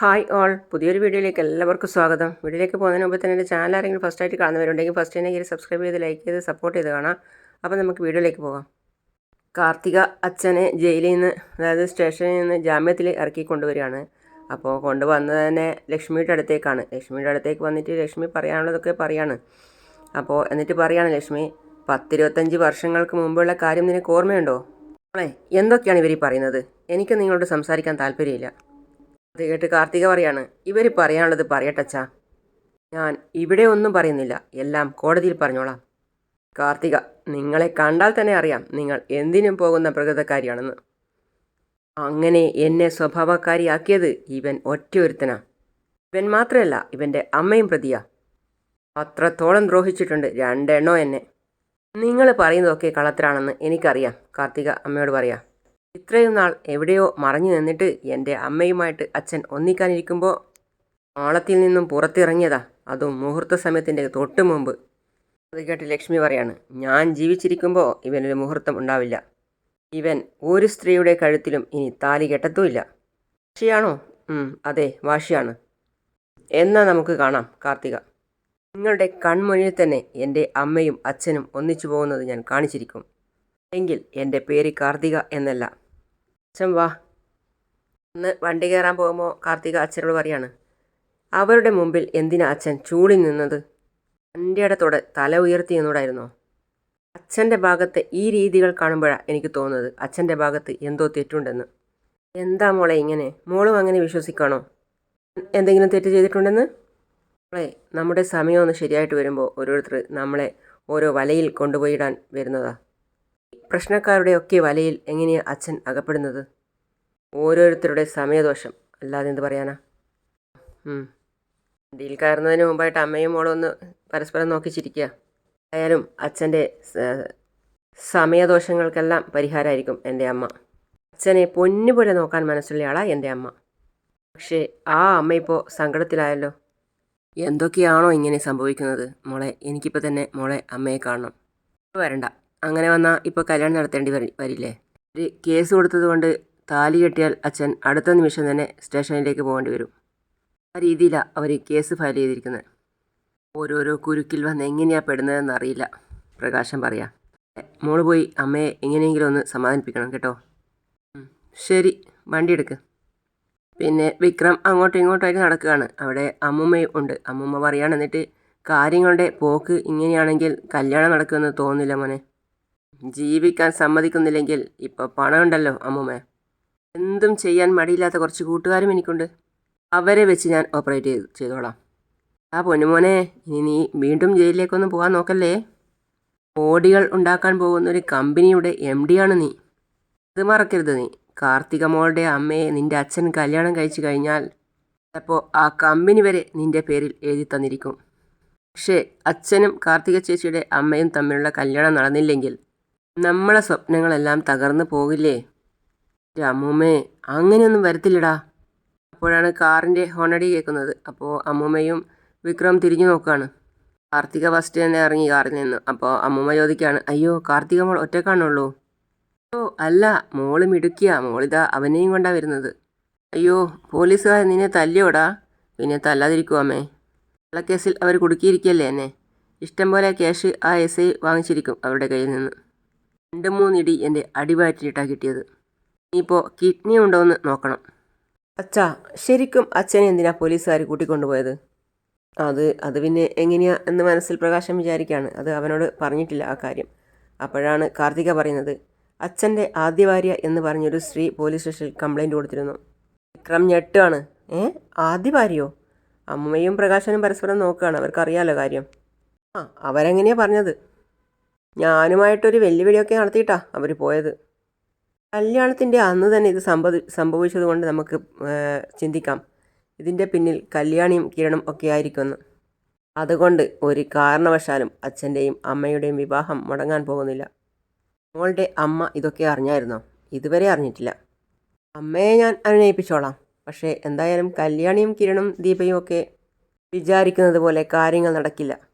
Hi all. പുതിയൊരു വീഡിയോയിലേക്ക് എല്ലാവർക്കും സ്വാഗതം. വീഡിയോയിലേക്ക് പോകുന്നതിന് മുമ്പ് തന്നെ എന്റെ ചാനൽ ആരെങ്കിലും ഫസ്റ്റ് ആയിട്ട് കാണുന്നവരുണ്ടെങ്കിൽ ഫസ്റ്റ് തന്നെ കയറി സബ്സ്ക്രൈബ് ചെയ്ത് ലൈക്ക് ചെയ്ത് സപ്പോർട്ട് ചെയ്ത് കാണാം. അപ്പോൾ നമുക്ക് വീഡിയോയിലേക്ക് പോകാം. കാർത്തിക അച്ഛനെ ജയിലിൽ നിന്ന് അതായത് സ്റ്റേഷനിൽ നിന്ന് ജാമ്യത്തിൽ ഇറക്കി കൊണ്ടുവരികയാണ്. അപ്പോൾ കൊണ്ടുവന്നത് തന്നെ ലക്ഷ്മിയുടെ അടുത്തേക്കാണ്. ലക്ഷ്മിയുടെ അടുത്തേക്ക് വന്നിട്ട് ലക്ഷ്മി പറയാനുള്ളതൊക്കെ പറയാണ്. അപ്പോൾ എന്നിട്ട് പറയാണ് ലക്ഷ്മി പത്തിരുപത്തഞ്ച് വർഷങ്ങൾക്ക് മുമ്പുള്ള കാര്യം നിനക്ക് ഓർമ്മയുണ്ടോ? മോളെ എന്തൊക്കെയാണ് ഇവർ പറയുന്നത്? എനിക്ക് നിങ്ങളോട് സംസാരിക്കാൻ താല്പര്യമില്ല. അത് കേട്ട് കാർത്തിക പറയാണ് ഇവർ പറയാനുള്ളത് പറയട്ടച്ചാ ഞാൻ ഇവിടെ ഒന്നും പറയുന്നില്ല. എല്ലാം കോടതിയിൽ പറഞ്ഞോളാം. കാർത്തിക നിങ്ങളെ കണ്ടാൽ തന്നെ അറിയാം നിങ്ങൾ എന്തിനും പോകുന്ന പ്രകൃതക്കാരിയാണെന്ന്. അങ്ങനെ എന്നെ സ്വഭാവക്കാരിയാക്കിയത് ഇവൻ ഒറ്റയൊരുത്തനാ. ഇവൻ മാത്രമല്ല ഇവന്റെ അമ്മയും പ്രതിയാ. അത്രത്തോളം ദ്രോഹിച്ചിട്ടുണ്ട് രണ്ടെണ്ണോ എന്നെ. നിങ്ങൾ പറയുന്നതൊക്കെ കളത്തിലാണെന്ന് എനിക്കറിയാം കാർത്തിക അമ്മയോട് പറയാം. ഇത്രയും നാൾ എവിടെയോ മറഞ്ഞു നിന്നിട്ട് എന്റെ അമ്മയുമായിട്ട് അച്ഛൻ ഒന്നിക്കാനിരിക്കുമ്പോൾ ആളത്തിൽ നിന്നും പുറത്തിറങ്ങിയതാ അതും മുഹൂർത്ത സമയത്തിന്റെ തൊട്ട് മുമ്പ്? അത് കേട്ട് ലക്ഷ്മി പറയാണ് ഞാൻ ജീവിച്ചിരിക്കുമ്പോൾ ഇവനൊരു മുഹൂർത്തം ഉണ്ടാവില്ല. ഇവൻ ഒരു സ്ത്രീയുടെ കഴുത്തിലും ഇനി താലി കെട്ടത്തുമില്ല. വാശിയാണോ? അതെ വാശിയാണ്. എന്നാൽ നമുക്ക് കാണാം കാർത്തിക. നിങ്ങളുടെ കൺമുന്നിൽ തന്നെ എന്റെ അമ്മയും അച്ഛനും ഒന്നിച്ചു പോകുന്നത് ഞാൻ കാണിച്ചിരിക്കും. എങ്കിൽ എന്റെ പേര് കാർത്തിക എന്നല്ല. അച്ഛൻ വാ. ഇന്ന് വണ്ടി കയറാൻ പോകുമ്പോൾ കാർത്തിക അച്ഛനോട് പറയാണ് അവരുടെ മുമ്പിൽ എന്തിനാ അച്ഛൻ ചൂടി നിന്നത്? എന്റെ ഇടത്തോടെ തല ഉയർത്തി എന്നോടായിരുന്നോ? അച്ഛന്റെ ഭാഗത്തെ ഈ രീതികൾ കാണുമ്പോഴാണ് എനിക്ക് തോന്നുന്നത് അച്ഛന്റെ ഭാഗത്ത് എന്തോ തെറ്റുണ്ടെന്ന്. എന്താ മോളെ ഇങ്ങനെ? മോളും അങ്ങനെ വിശ്വസിക്കാണോ? എന്തെങ്കിലും തെറ്റ് ചെയ്തിട്ടുണ്ടെന്ന്? മോളെ നമ്മുടെ സമയം ഒന്ന് ശരിയായിട്ട് വരുമ്പോൾ ഓരോരുത്തർ നമ്മളെ ഓരോ വലയിൽ കൊണ്ടുപോയിടാൻ വരുന്നതാ. പ്രശ്നക്കാരുടെ ഒക്കെ വലയിൽ എങ്ങനെയാണ് അച്ഛൻ അകപ്പെടുന്നത്? ഓരോരുത്തരുടെ സമയദോഷം അല്ലാതെ എന്ത് പറയാനാ? ഡീൽ കയറുന്നതിന് മുമ്പായിട്ട് അമ്മയും മോളും ഒന്ന് പരസ്പരം നോക്കി ചിരിക്കുക. ആയാലും അച്ഛന്റെ സമയദോഷങ്ങൾക്കെല്ലാം പരിഹാരമായിരിക്കും എന്റെ അമ്മ. അച്ഛനെ പൊന്നുപോലെ നോക്കാൻ മനസ്സുള്ളയാളാണ് എന്റെ അമ്മ. പക്ഷേ ആ അമ്മ ഇപ്പോൾ സങ്കടത്തിലായല്ലോ. എന്തൊക്കെയാണോ ഇങ്ങനെ സംഭവിക്കുന്നത്? മോളെ എനിക്കിപ്പോൾ തന്നെ മോളെ അമ്മയെ കാണണം. വരണ്ട. അങ്ങനെ വന്നാൽ ഇപ്പോൾ കല്യാണം നടത്തേണ്ടി വരി വരില്ലേ? ഒരു കേസ് കൊടുത്തതുകൊണ്ട് താലി കെട്ടിയാൽ അച്ഛൻ അടുത്ത നിമിഷം തന്നെ സ്റ്റേഷനിലേക്ക് പോകേണ്ടി വരും. ആ രീതിയിലാണ് അവർ കേസ് ഫയൽ ചെയ്തിരിക്കുന്നത് ഓരോരോ കുരുക്കിൽ വന്ന് എങ്ങനെയാണ് പെടുന്നതെന്ന് അറിയില്ല. പ്രകാശം പറയാം. മോൾ പോയി അമ്മയെ എങ്ങനെയെങ്കിലും ഒന്ന് സമാധാനിപ്പിക്കണം കേട്ടോ. ശരി വണ്ടി എടുക്ക്. പിന്നെ വിക്രം അങ്ങോട്ടും ഇങ്ങോട്ടുമായിട്ട് നടക്കുകയാണ്. അവിടെ അമ്മുമ്മയും ഉണ്ട്. അമ്മുമ്മ പറയാണ് എന്നിട്ട് കാര്യങ്ങളുടെ പോക്ക് ഇങ്ങനെയാണെങ്കിൽ കല്യാണം നടക്കുമെന്ന് തോന്നുന്നില്ല മോനെ. ജീവിക്കാൻ സമ്മതിക്കുന്നില്ലെങ്കിൽ ഇപ്പോൾ പണമുണ്ടല്ലോ അമ്മുമ്മ എന്തും ചെയ്യാൻ മടിയില്ലാത്ത കുറച്ച് കൂട്ടുകാരും എനിക്കുണ്ട്. അവരെ വെച്ച് ഞാൻ ഓപ്പറേറ്റ് ചെയ്ത് ചെയ്തോളാം. ആ പൊന്നുമോനെ ഇനി നീ വീണ്ടും ജയിലിലേക്കൊന്നും പോകാൻ നോക്കല്ലേ? കോടികൾ ഉണ്ടാക്കാൻ പോകുന്ന ഒരു കമ്പനിയുടെ എം ഡിയാണ് നീ. ഇത് മറക്കരുത് നീ. കാർത്തിക മോളുടെ അമ്മയെ നിന്റെ അച്ഛൻ കല്യാണം കഴിച്ചു കഴിഞ്ഞാൽ അപ്പോൾ ആ കമ്പനി വരെ നിന്റെ പേരിൽ എഴുതി തന്നിരിക്കും. പക്ഷേ അച്ഛനും കാർത്തിക ചേച്ചിയുടെ അമ്മയും തമ്മിലുള്ള കല്യാണം നടന്നില്ലെങ്കിൽ നമ്മളെ സ്വപ്നങ്ങളെല്ലാം തകർന്നു പോകില്ലേ? അമ്മൂമ്മേ അങ്ങനെയൊന്നും വരത്തില്ലടാ. അപ്പോഴാണ് കാറിന്റെ ഹോണടി കേൾക്കുന്നത്. അപ്പോൾ അമ്മൂമ്മയും വിക്രം തിരിഞ്ഞു നോക്കുകയാണ് കാർത്തിക ഫസ്റ്റ് തന്നെ ഇറങ്ങി കാറിൽ നിന്ന്. അപ്പോൾ അമ്മൂമ്മ ചോദിക്കുകയാണ് അയ്യോ കാർത്തിക മോൾ ഒറ്റക്കാണുള്ളൂ ഓ അല്ല മോൾ മിടുക്കിയ. മോളിതാ അവനെയും കൊണ്ടാ വരുന്നത്. അയ്യോ പോലീസുകാർ നിന്നെ തല്ലിയോടാ? പിന്നെ തല്ലാതിരിക്കുവാമേ കള്ളക്കേസിൽ അവർ കുടുക്കിയിരിക്കുകയല്ലേ എന്നെ? ഇഷ്ടം പോലെ ക്യാഷ് ആ എസ് ഐ വാങ്ങിച്ചിരിക്കും അവരുടെ കയ്യിൽ നിന്ന്. രണ്ട് മൂന്നിടി എന്റെ അടിവാറ്റിയിട്ടാ കിട്ടിയത്. ഇനിയിപ്പോൾ കിഡ്നി ഉണ്ടോ എന്ന് നോക്കണം. അച്ഛാ ശരിക്കും അച്ഛനെ എന്തിനാ പോലീസുകാർ കൂട്ടിക്കൊണ്ടുപോയത്? അത് അത് പിന്നെ എങ്ങനെയാ എന്ന് മനസ്സിൽ പ്രകാശം വിചാരിക്കുകയാണ് അത് അവനോട് പറഞ്ഞിട്ടില്ല ആ കാര്യം. അപ്പോഴാണ് കാർത്തിക പറയുന്നത് അച്ഛന്റെ ആദ്യ ഭാര്യ എന്ന് പറഞ്ഞൊരു സ്ത്രീ പോലീസ് സ്റ്റേഷനിൽ കംപ്ലൈന്റ് കൊടുത്തിരുന്നു. വിക്രം ഞെട്ടാണ് ഏ? ആദ്യ ഭാര്യയോ? അമ്മയും പ്രകാശനും പരസ്പരം നോക്കുകയാണ്. അവർക്കറിയാലോ കാര്യം. ആ അവരെങ്ങനെയാണ് പറഞ്ഞത്? ഞാനുമായിട്ടൊരു വെല്ലുവിളിയൊക്കെ നടത്തിയിട്ടാ അവർ പോയത്. കല്യാണത്തിന്റെ അന്ന് തന്നെ ഇത് സംഭവി സംഭവിച്ചത് കൊണ്ട് നമുക്ക് ചിന്തിക്കാം. ഇതിന്റെ പിന്നിൽ കല്യാണിയും കിരണും ഒക്കെ ആയിരിക്കുമെന്ന് അതുകൊണ്ട് ഒരു കാരണവശാലും അച്ഛന്റെയും അമ്മയുടെയും വിവാഹം മുടങ്ങാൻ പോകുന്നില്ല. മോളുടെ അമ്മ ഇതൊക്കെ അറിഞ്ഞായിരുന്നോ? ഇതുവരെ അറിഞ്ഞിട്ടില്ല. അമ്മയെ ഞാൻ അനുനയിപ്പിച്ചോളാം. പക്ഷേ എന്തായാലും കല്യാണിയും കിരണും ദീപയും ഒക്കെ വിചാരിക്കുന്നത് പോലെ കാര്യങ്ങൾ നടക്കില്ല.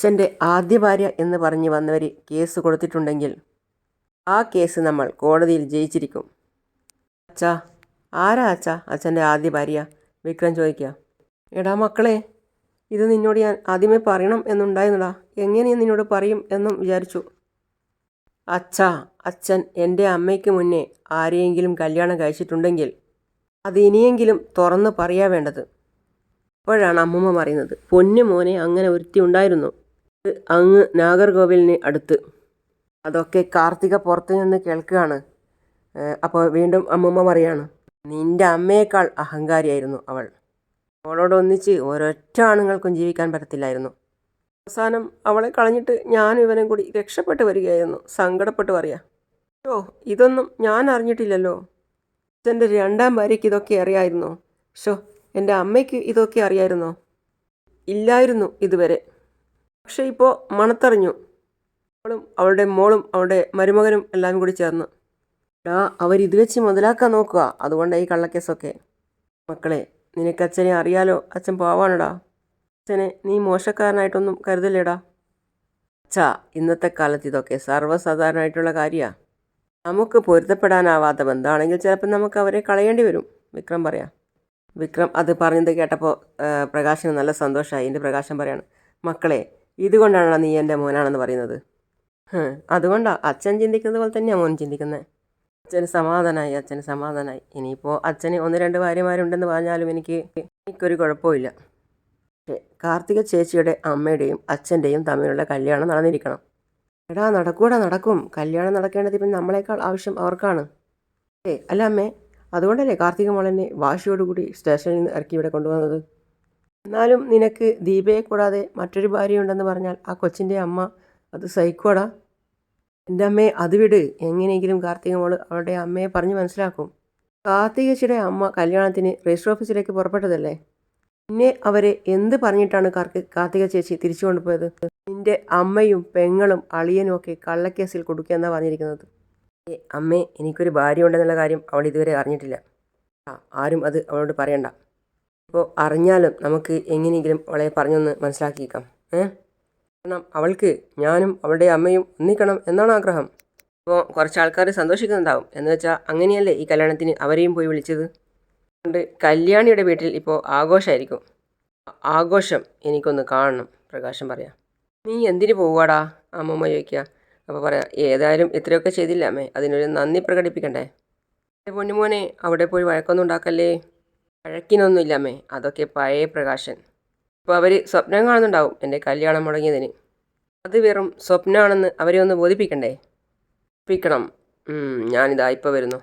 അച്ഛന്റെ ആദ്യ ഭാര്യ എന്ന് പറഞ്ഞ് വന്നവർ കേസ് കൊടുത്തിട്ടുണ്ടെങ്കിൽ ആ കേസ് നമ്മൾ കോടതിയിൽ ജയിച്ചിരിക്കും. അച്ഛാ ആരാ അച്ഛാ അച്ഛന്റെ ആദ്യ ഭാര്യ? വിക്രം ചോദിക്കുക. എടാ മക്കളെ ഇത് നിന്നോട് ഞാൻ ആദ്യമേ പറയണം എന്നുണ്ടായിരുന്നടാ. എങ്ങനെ നിന്നോട് പറയും എന്നും വിചാരിച്ചു. അച്ഛാ അച്ഛൻ എന്റെ അമ്മയ്ക്ക് മുന്നേ ആരെയെങ്കിലും കല്യാണം കഴിച്ചിട്ടുണ്ടെങ്കിൽ അത് ഇനിയെങ്കിലും തുറന്ന് പറയാ വേണ്ടത്. അപ്പോഴാണ് അമ്മൂമ്മ പറയുന്നത്. പൊന്നു മോനെ അങ്ങനെ ഒരുത്തി ഉണ്ടായിരുന്നു. അങ്ങ് നാഗർകോവിലിന് അടുത്ത്. അതൊക്കെ കാർത്തിക പുറത്തു നിന്ന് കേൾക്കുകയാണ്. അപ്പോൾ വീണ്ടും അമ്മമ്മ പറയാണ് നിന്റെ അമ്മയേക്കാൾ അഹങ്കാരിയായിരുന്നു അവൾ. അവളോട് ഒന്നിച്ച് ഒരൊറ്റ ആണുങ്ങൾക്കും ജീവിക്കാൻ പറ്റത്തില്ലായിരുന്നു. അവസാനം അവളെ കളഞ്ഞിട്ട് ഞാനും ഇവനും കൂടി രക്ഷപ്പെട്ട് വരികയായിരുന്നു. സങ്കടപ്പെട്ട് പറയാ ഓ ഇതൊന്നും ഞാൻ അറിഞ്ഞിട്ടില്ലല്ലോ. എന്റെ രണ്ടാം ഭാര്യയ്ക്ക് ഇതൊക്കെ അറിയായിരുന്നോ. ഷോ എന്റെ അമ്മയ്ക്ക് ഇതൊക്കെ അറിയായിരുന്നോ? ഇല്ലായിരുന്നു ഇതുവരെ. പക്ഷേ ഇപ്പോൾ മണത്തറിഞ്ഞു. അവളും അവളുടെ മോളും അവളുടെ മരുമകനും എല്ലാം കൂടി ചേർന്ന്. ഡാ അവരിത് വെച്ച് മുതലാക്കാൻ നോക്കുക. അതുകൊണ്ടാണ് ഈ കള്ളക്കേസൊക്കെ. മക്കളെ നിനക്ക് അച്ഛനെ അറിയാലോ? അച്ഛൻ പോവാനടാ അച്ഛനെ നീ മോശക്കാരനായിട്ടൊന്നും കരുതല്ലേടാ. അച്ഛാ ഇന്നത്തെ കാലത്ത് ഇതൊക്കെ സർവസാധാരണമായിട്ടുള്ള കാര്യമാണ് നമുക്ക് പൊരുത്തപ്പെടാനാവാത്ത ബന്ധമാണെങ്കിൽ ചിലപ്പോൾ നമുക്ക് അവരെ കളയേണ്ടി വരും. വിക്രം പറയാം. വിക്രം അത് പറഞ്ഞത് കേട്ടപ്പോൾ പ്രകാശിന് നല്ല സന്തോഷമായി എന്റെ പ്രകാശം പറയാണ്. മക്കളെ ഇതുകൊണ്ടാണോ നീ എന്റെ മോനാണെന്ന് പറയുന്നത്. അതുകൊണ്ടാണ് അതുകൊണ്ടാ അച്ഛൻ ചിന്തിക്കുന്നത് പോലെ തന്നെയാണ് മോൻ ചിന്തിക്കുന്നത്. അച്ഛന് സമാധാനമായി അച്ഛന് സമാധാനമായി ഇനിയിപ്പോൾ അച്ഛന് ഒന്ന് രണ്ട് ഭാര്യമാരുണ്ടെന്ന് പറഞ്ഞാലും എനിക്ക് എനിക്കൊരു കുഴപ്പമില്ല. പക്ഷേ കാർത്തിക ചേച്ചിയുടെ അമ്മയുടെയും അച്ഛന്റെയും തമ്മിലുള്ള കല്യാണം നടന്നിരിക്കണം. എടാ നടക്കൂടാ നടക്കും. കല്യാണം നടക്കേണ്ടത് ഇപ്പം നമ്മളെക്കാൾ ആവശ്യം അവർക്കാണ്. ഏ അല്ല അമ്മേ അതുകൊണ്ടല്ലേ കാർത്തിക മോളെന്നെ വാശിയോടുകൂടി സ്റ്റേഷനിൽ നിന്ന് ഇറക്കി ഇവിടെ കൊണ്ടുവന്നത്? എന്നാലും നിനക്ക് ദീപയെ കൂടാതെ മറ്റൊരു ഭാര്യയുണ്ടെന്ന് പറഞ്ഞാൽ ആ കൊച്ചിന്റെ അമ്മ അത് സഹിക്കോടാ എന്റെ അമ്മയെ അത് വിട്. എങ്ങനെയെങ്കിലും കാർത്തിക മോൾ അവളുടെ അമ്മയെ പറഞ്ഞ് മനസ്സിലാക്കും. കാർത്തികച്ചിയുടെ അമ്മ കല്യാണത്തിന് രജിസ്റ്റർ ഓഫീസിലേക്ക് പുറപ്പെട്ടതല്ലേ? പിന്നെ അവരെ എന്ത് പറഞ്ഞിട്ടാണ് കാർത്തി കാർത്തിക ചേച്ചി തിരിച്ചു കൊണ്ടുപോയത്? നിന്റെ അമ്മയും പെങ്ങളും അളിയനും ഒക്കെ കള്ളക്കേസിൽ കൊടുക്കുകയെന്നാണ് പറഞ്ഞിരിക്കുന്നത്. ഏ അമ്മേ എനിക്കൊരു ഭാര്യ ഉണ്ടെന്നുള്ള കാര്യം അവൾ ഇതുവരെ അറിഞ്ഞിട്ടില്ല. ആരും അത് അവളോട് പറയണ്ട. ഇപ്പോൾ അറിഞ്ഞാലും നമുക്ക് എങ്ങനെയെങ്കിലും അവളെ പറഞ്ഞൊന്ന് മനസ്സിലാക്കിയേക്കാം. ഏ? കാരണം അവൾക്ക് ഞാനും അവളുടെ അമ്മയും ഒന്നിക്കണം എന്നാണ് ആഗ്രഹം. ഇപ്പോൾ കുറച്ച് ആൾക്കാർ സന്തോഷിക്കുന്നുണ്ടാവും. എന്ന് വെച്ചാൽ അങ്ങനെയല്ലേ ഈ കല്യാണത്തിന് അവരെയും പോയി വിളിച്ചത്? അതുകൊണ്ട് കല്യാണിയുടെ വീട്ടിൽ ഇപ്പോൾ ആഘോഷമായിരിക്കും ആഘോഷം എനിക്കൊന്ന് കാണണം പ്രകാശം പറയാം. നീ എന്തിനു പോവാടാ അമ്മമ്മ ചോദിക്കുക. അപ്പോൾ പറയാം ഏതായാലും ഇത്രയൊക്കെ ചെയ്തില്ല അമ്മേ. അതിനൊരു നന്ദി പ്രകടിപ്പിക്കണ്ടേ? പൊന്നുമോനെ അവിടെ പോയി വഴക്കൊന്നും ഉണ്ടാക്കല്ലേ? വഴക്കിനൊന്നുമില്ല അമ്മേ അതൊക്കെ പഴയ പ്രകാശൻ. ഇപ്പോൾ അവർ സ്വപ്നം കാണുന്നുണ്ടാവും എന്റെ കല്യാണം മുടങ്ങിയതിന്. അത് വെറും സ്വപ്നമാണെന്ന് അവരെ ഒന്ന് ബോധിപ്പിക്കണ്ടേ? ബോധിപ്പിക്കണം. ഞാനിതാ ഇപ്പോൾ വരുന്നു.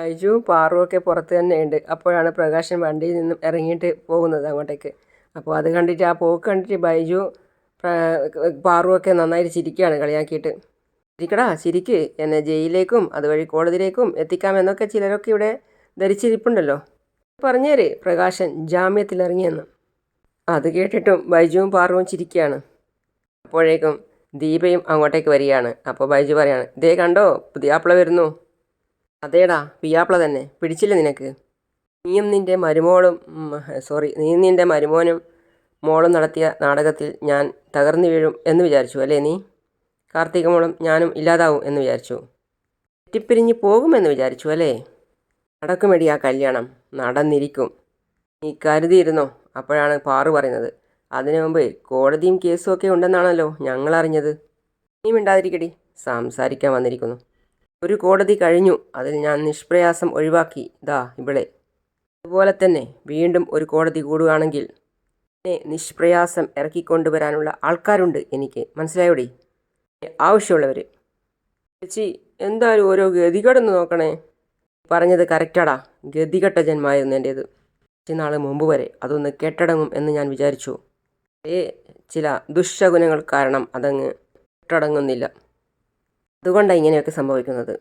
ബൈജു പാറുവൊക്കെ പുറത്ത് തന്നെ ഉണ്ട്. അപ്പോഴാണ് പ്രകാശൻ വണ്ടിയിൽ നിന്നും ഇറങ്ങിയിട്ട് പോകുന്നത് അങ്ങോട്ടേക്ക്. അപ്പോൾ അത് കണ്ടിട്ട് ആ പോക്ക് കണ്ടിട്ട് ബൈജു പാറുവൊക്കെ നന്നായിട്ട് ചിരിക്കുകയാണ് കളിയാക്കിയിട്ട്. ചിരിക്കടാ ചിരിക്ക്. എന്നെ ജയിലിലേക്കും അതുവഴി കോടതിയിലേക്കും എത്തിക്കാമെന്നൊക്കെ ചിലരൊക്കെ ഇവിടെ ധരിച്ചിരിപ്പുണ്ടല്ലോ. പറഞ്ഞേര് പ്രകാശൻ ജാമ്യത്തിലിറങ്ങിയെന്ന്. അത് കേട്ടിട്ടും ബൈജുവും പാർവും ചിരിക്കുകയാണ്. അപ്പോഴേക്കും ദീപയും അങ്ങോട്ടേക്ക് വരികയാണ്. അപ്പോൾ ബൈജു പറയാണ് ഇതേ കണ്ടോ പുതിയാപ്പിള വരുന്നു. അതേടാ പിയാപ്പിള തന്നെ. പിടിച്ചില്ല നിനക്ക്? നീയും നിന്റെ മരുമോളും സോറി നീ നിന്റെ മരുമോനും മോളും നടത്തിയ നാടകത്തിൽ ഞാൻ തകർന്നു വീഴും എന്ന് വിചാരിച്ചു അല്ലേ നീ? കാർത്തിക മോളും ഞാനും ഇല്ലാതാവും എന്ന് വിചാരിച്ചു. തെറ്റിപ്പിരിഞ്ഞ് പോകുമെന്ന് വിചാരിച്ചു അല്ലേ? നടക്കുമെടി ആ കല്യാണം. നടന്നിരിക്കും. നീ കരുതിയിരുന്നോ? അപ്പോഴാണ് പാറു പറയുന്നത്. അതിനു മുമ്പ് കോടതിയും കേസും ഒക്കെ ഉണ്ടെന്നാണല്ലോ ഞങ്ങൾ അറിഞ്ഞത് നീ മിണ്ടാതിരിക്കടി. സംസാരിക്കാൻ വന്നിരിക്കുന്നു. ഒരു കോടതി കഴിഞ്ഞു. അതിൽ ഞാൻ നിഷ്പ്രയാസം ഒഴിവാക്കി. ദാ ഇവിടെ അതുപോലെ തന്നെ വീണ്ടും ഒരു കോടതി കൂടുകയാണെങ്കിൽ എന്നെ നിഷ്പ്രയാസം ഇറക്കിക്കൊണ്ടുവരാനുള്ള ആൾക്കാരുണ്ട് എനിക്ക്. മനസ്സിലായോടി? ആവശ്യമുള്ളവർ ചേച്ചി എന്തായാലും ഓരോ ഗതികടന്ന് നോക്കണേ. പറഞ്ഞത് കറക്റ്റാടാ. ഗതികെട്ട ജന്മായിരുന്നു എന്റേത് കുറച്ച് നാൾ മുമ്പ് വരെ അതൊന്ന് കെട്ടടങ്ങും എന്ന് ഞാൻ വിചാരിച്ചു. ഏ ചില ദുശകുനങ്ങൾ കാരണം അതങ്ങ് കെട്ടടങ്ങുന്നില്ല. അതുകൊണ്ടാണ് ഇങ്ങനെയൊക്കെ സംഭവിക്കുന്നത്.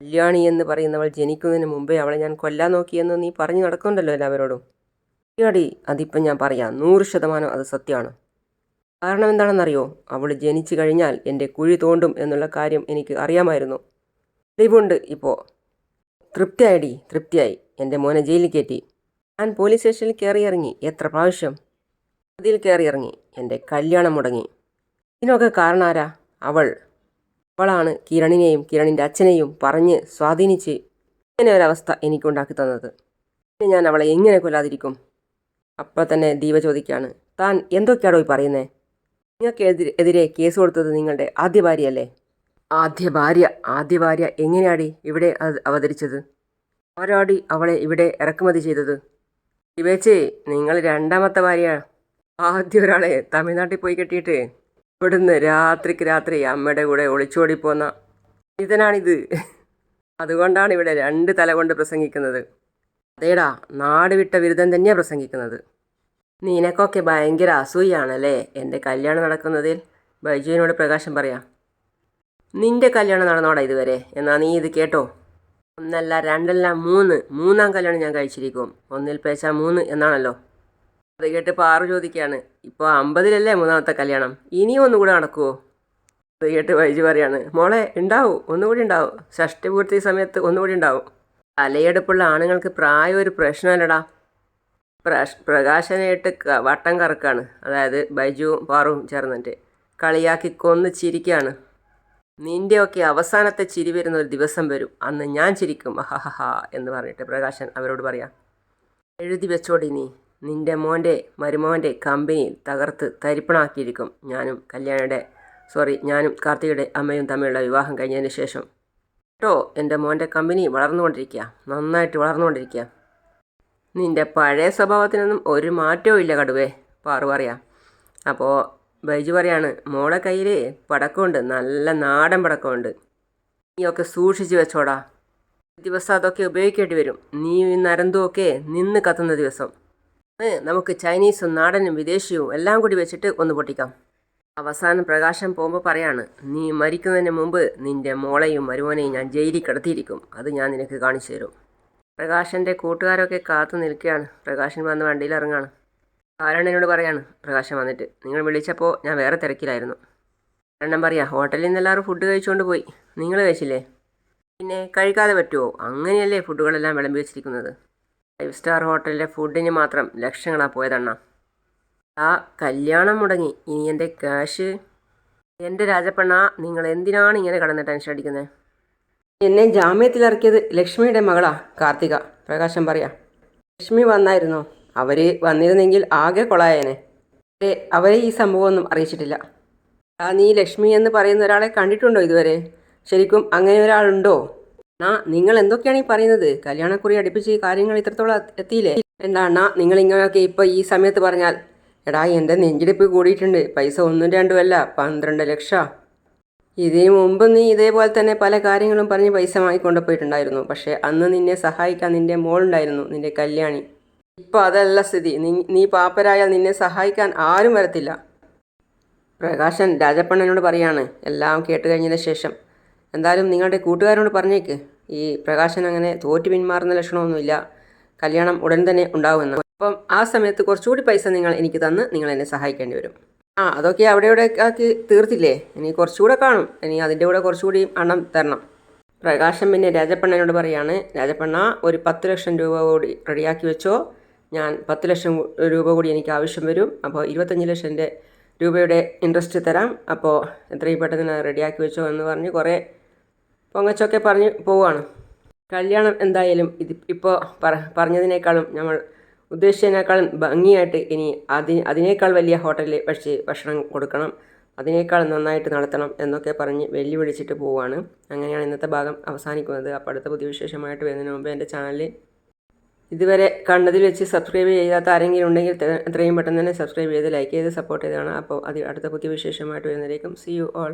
കല്യാണി എന്ന് പറയുന്നവൾ ജനിക്കുന്നതിന് മുമ്പേ അവളെ ഞാൻ കൊല്ലാൻ നോക്കിയെന്ന് നീ പറഞ്ഞു നടക്കുന്നുണ്ടല്ലോ എല്ലാവരോടും. ശരിയാടി അതിപ്പം ഞാൻ പറയാം. നൂറ് ശതമാനം അത് സത്യമാണ് കാരണം എന്താണെന്നറിയോ? അവൾ ജനിച്ചു കഴിഞ്ഞാൽ എന്റെ കുഴി തോണ്ടും എന്നുള്ള കാര്യം എനിക്ക് അറിയാമായിരുന്നു. തെളിവുണ്ട് ഇപ്പോൾ തൃപ്തിയായിടി തൃപ്തിയായി. എന്റെ മോനെ ജയിലിൽ കയറ്റി ഞാൻ പോലീസ് സ്റ്റേഷനിൽ കയറി ഇറങ്ങി. എത്ര പ്രാവശ്യം? അതിൽ കയറി ഇറങ്ങി. എന്റെ കല്യാണം മുടങ്ങി. ഇതിനൊക്കെ കാരണം ആരാ? അവൾ. അവളാണ് കിരണിനെയും കിരണിന്റെ അച്ഛനെയും പറഞ്ഞ് സ്വാധീനിച്ച് ഇങ്ങനെ ഒരവസ്ഥ എനിക്കുണ്ടാക്കി തന്നത്. പിന്നെ ഞാൻ അവളെ എങ്ങനെ കൊല്ലാതിരിക്കും? അപ്പോൾ തന്നെ ദീപ ചോദിക്കുകയാണ്. താൻ എന്തൊക്കെയാണോ ഈ പറയുന്നത് നിങ്ങൾക്ക് എതിരെ കേസ് കൊടുത്തത് നിങ്ങളുടെ ആദ്യ ഭാര്യയല്ലേ? ആദ്യ ഭാര്യ ആദ്യ ഭാര്യ എങ്ങനെയാടി ഇവിടെ അവതരിച്ചത്? ആരാടി അവളെ ഇവിടെ ഇറക്കുമതി ചെയ്തത്? ഇവേച്ചേ നിങ്ങൾ രണ്ടാമത്തെ ഭാര്യ. ആദ്യ ഒരാളെ തമിഴ്നാട്ടിൽ പോയി കെട്ടിയിട്ട് ഇവിടുന്ന് രാത്രിക്ക് രാത്രി അമ്മയുടെ കൂടെ ഒളിച്ചോടിപ്പോന്ന ഇതനാണിത്. അതുകൊണ്ടാണ് ഇവിടെ രണ്ട് തല കൊണ്ട് പ്രസംഗിക്കുന്നത്. അതേടാ നാട് വിട്ട ബിരുദം തന്നെയാണ് പ്രസംഗിക്കുന്നത്. നിനക്കൊക്കെ ഭയങ്കര അസൂയാണല്ലേ എന്റെ കല്യാണം നടക്കുന്നതിൽ? ബൈജുവിനോട് പ്രകാശം പറയാം. നിന്റെ കല്യാണം നടന്നോടാ ഇതുവരെ. എന്നാ നീ ഇത് കേട്ടോ? ഒന്നല്ല രണ്ടല്ല മൂന്ന്. മൂന്നാം കല്യാണം ഞാൻ കഴിച്ചിരിക്കും. ഒന്നിൽ പേശ മൂന്ന് എന്നാണല്ലോ. അത് കേട്ട് പാറു ചോദിക്കുകയാണ് ഇപ്പോൾ അമ്പതിലല്ലേ മൂന്നാമത്തെ കല്യാണം? ഇനിയും ഒന്നുകൂടെ നടക്കുമോ അത് കേട്ട് വൈജു പറയാണ്. മോളെ ഉണ്ടാവും ഒന്നുകൂടി ഉണ്ടാവും ഷഷ്ടിപൂർത്തി സമയത്ത് ഒന്നുകൂടി ഉണ്ടാവും തലയെടുപ്പുള്ള ആണുങ്ങൾക്ക് പ്രായം ഒരു പ്രശ്നമല്ലടാ. പ്രശ് പ്രകാശനായിട്ട് വട്ടം കറക്കാണ്. അതായത് ബൈജുവും പാറും ചേർന്നിട്ട്. കളിയാക്കി കൊന്ന് ചിരിക്കുകയാണ് നിന്റെയൊക്കെ അവസാനത്തെ ചിരി വരുന്ന ഒരു ദിവസം വരും. അന്ന് ഞാൻ ചിരിക്കും. ഹഹഹ എന്ന് പറഞ്ഞിട്ട് പ്രകാശൻ അവരോട് പറയാം എഴുതി വെച്ചോടി നീ. നിന്റെ മോന്റെ മരുമോന്റെ കമ്പനി തകർത്ത് തരിപ്പണാക്കിയിരിക്കും ഞാനും കല്യാണിയുടെ സോറി ഞാനും കാർത്തികയുടെ അമ്മയും തമ്മിലുള്ള വിവാഹം കഴിഞ്ഞതിന് ശേഷം. കേട്ടോ എന്റെ മോന്റെ കമ്പനി വളർന്നുകൊണ്ടിരിക്കുക നന്നായിട്ട് വളർന്നുകൊണ്ടിരിക്കുക നിന്റെ പഴയ സ്വഭാവത്തിനൊന്നും ഒരു മാറ്റവും ഇല്ല കടുവേ പാറു പറയാം. അപ്പോൾ ബൈജു പറയാണ് മോളെ കയ്യിൽ പടക്കമുണ്ട് നല്ല നാടൻ പടക്കമുണ്ട്. നീയൊക്കെ സൂക്ഷിച്ച് വെച്ചോടാ. ദിവസം അതൊക്കെ ഉപയോഗിക്കേണ്ടി വരും. നീ നരന്തുമൊക്കെ നിന്ന് കത്തുന്ന ദിവസം. നമുക്ക് ചൈനീസും നാടനും വിദേശിയും എല്ലാം കൂടി വെച്ചിട്ട് ഒന്ന് പൊട്ടിക്കാം. അവസാനം പ്രകാശം പോകുമ്പോൾ പറയാണ് നീ മരിക്കുന്നതിന് മുമ്പ് നിന്റെ മോളെയും മരുമോനെയും ഞാൻ ജയിലിൽ കിടത്തിയിരിക്കും. അത് ഞാൻ നിനക്ക് കാണിച്ചു തരും. പ്രകാശന്റെ കൂട്ടുകാരൊക്കെ കാത്തു നിൽക്കുകയാണ്. പ്രകാശൻ വന്ന് വണ്ടിയിൽ ഇറങ്ങാണ് കാരണം എന്നോട് പറയാണ്. പ്രകാശം വന്നിട്ട്. നിങ്ങൾ വിളിച്ചപ്പോൾ ഞാൻ വേറെ തിരക്കിലായിരുന്നു. കാരണം പറയാ ഹോട്ടലിൽ നിന്ന് എല്ലാവരും ഫുഡ് കഴിച്ചുകൊണ്ട് പോയി. നിങ്ങൾ കഴിച്ചില്ലേ? പിന്നെ കഴിക്കാതെ പറ്റുമോ അങ്ങനെയല്ലേ ഫുഡുകളെല്ലാം വിളമ്പി വെച്ചിരിക്കുന്നത്. ഫൈവ് സ്റ്റാർ ഹോട്ടലിലെ ഫുഡിന് മാത്രം ലക്ഷങ്ങളാണ് പോയതണ്ണ. ആ കല്യാണം മുടങ്ങി. ഇനി എന്റെ ക്യാഷ് എന്റെ രാജപ്പണ്ണ നിങ്ങൾ എന്തിനാണ് ഇങ്ങനെ കടന്ന് ടെൻഷൻ അടിക്കുന്നത് എന്നെ ജാമ്യത്തിലിറക്കിയത് ലക്ഷ്മിയുടെ മകളാ കാർത്തിക. പ്രകാശം പറയാ. ലക്ഷ്മി വന്നായിരുന്നോ? അവർ വന്നിരുന്നെങ്കിൽ ആകെ കൊളായേനെ. അവരെ ഈ സംഭവമൊന്നും അറിയിച്ചിട്ടില്ല. ആ നീ ലക്ഷ്മി എന്ന് പറയുന്ന ഒരാളെ കണ്ടിട്ടുണ്ടോ ഇതുവരെ? ശരിക്കും അങ്ങനെ ഒരാളുണ്ടോ? ആ നിങ്ങൾ എന്തൊക്കെയാണ് ഈ പറയുന്നത്? കല്യാണക്കുറി അടുപ്പിച്ച് കാര്യങ്ങൾ ഇത്രത്തോളം എത്തിയില്ലേ? എന്താ അണ്ണാ നിങ്ങൾ ഇങ്ങനെയൊക്കെ ഇപ്പോൾ ഈ സമയത്ത് പറഞ്ഞാൽ? എടാ എന്റെ നെഞ്ചിടിപ്പ് കൂടിയിട്ടുണ്ട്. പൈസ ഒന്നും രണ്ടുമല്ല പന്ത്രണ്ട് ലക്ഷം. ഇതിനു മുമ്പ് നീ ഇതേപോലെ തന്നെ പല കാര്യങ്ങളും പറഞ്ഞ് പൈസ വാങ്ങിക്കൊണ്ട് പോയിട്ടുണ്ടായിരുന്നു പക്ഷേ അന്ന് നിന്നെ സഹായിക്കാൻ നിന്റെ മോളുണ്ടായിരുന്നു നിന്റെ കല്യാണി. ഇപ്പോൾ അതല്ല സ്ഥിതി. നീ പാപ്പരായാൽ നിന്നെ സഹായിക്കാൻ ആരും വരത്തില്ല. പ്രകാശൻ രാജപ്പണ്ണനോട് പറയാണ്. എല്ലാം കേട്ട് കഴിഞ്ഞതിന് ശേഷം. എന്തായാലും നിങ്ങളുടെ കൂട്ടുകാരോട് പറഞ്ഞേക്ക്. ഈ പ്രകാശൻ അങ്ങനെ തോറ്റു പിന്മാറുന്ന ലക്ഷണമൊന്നുമില്ല. കല്യാണം ഉടൻ തന്നെ ഉണ്ടാവുമെന്ന്. അപ്പം ആ സമയത്ത് കുറച്ചുകൂടി പൈസ നിങ്ങൾ എനിക്ക് തന്ന് നിങ്ങൾ എന്നെ സഹായിക്കേണ്ടി വരും. ആ അതൊക്കെ അവിടെ ഇവിടെ ആക്കി തീർത്തില്ലേ? ഇനി കുറച്ചുകൂടെ കാണും. ഇനി അതിന്റെ കൂടെ കുറച്ചുകൂടി അണം തരണം. പ്രകാശം പിന്നെ രാജപ്പണ്ണനോട് പറയാണ്. രാജപ്പണ്ണ ഒരു പത്ത് ലക്ഷം രൂപ കൂടി റെഡിയാക്കി വെച്ചോ. ഞാൻ പത്ത് ലക്ഷം രൂപ കൂടി എനിക്ക് ആവശ്യം വരും. അപ്പോൾ ഇരുപത്തഞ്ച് ലക്ഷം രൂപയുടെ ഇൻട്രസ്റ്റ് തരാം. അപ്പോൾ എത്രയും പെട്ടെന്ന് റെഡിയാക്കി വെച്ചോ എന്ന് പറഞ്ഞ് കുറേ പൊങ്ങച്ചൊക്കെ പറഞ്ഞ് പോവുകയാണ്. കല്യാണം എന്തായാലും ഇത് ഇപ്പോൾ പറ പറഞ്ഞതിനേക്കാളും നമ്മൾ ഉദ്ദേശിച്ചതിനേക്കാളും ഭംഗിയായിട്ട് ഇനി അതി അതിനേക്കാൾ വലിയ ഹോട്ടലിൽ വെച്ച് ഭക്ഷണം കൊടുക്കണം. അതിനേക്കാൾ നന്നായിട്ട് നടത്തണം എന്നൊക്കെ പറഞ്ഞ് വെല്ലുവിളിച്ചിട്ട് പോവുകയാണ്. അങ്ങനെയാണ് ഇന്നത്തെ ഭാഗം അവസാനിക്കുന്നത്. അപ്പോൾ അടുത്ത പുതിയ വിശേഷമായിട്ട് വരുന്നതിന് മുമ്പ് എന്റെ ചാനൽ ഇതുവരെ കണ്ടതിൽ വെച്ച് സബ്സ്ക്രൈബ് ചെയ്യാത്ത ആരെങ്കിലും ഉണ്ടെങ്കിൽ എത്രയും പെട്ടെന്ന് തന്നെ സബ്സ്ക്രൈബ് ചെയ്ത് ലൈക്ക് ചെയ്ത് സപ്പോർട്ട് ചെയ്താണ് അപ്പോൾ അത് അടുത്ത പുതിയ വിശേഷമായിട്ട് വരുന്നതായിരിക്കും. C you all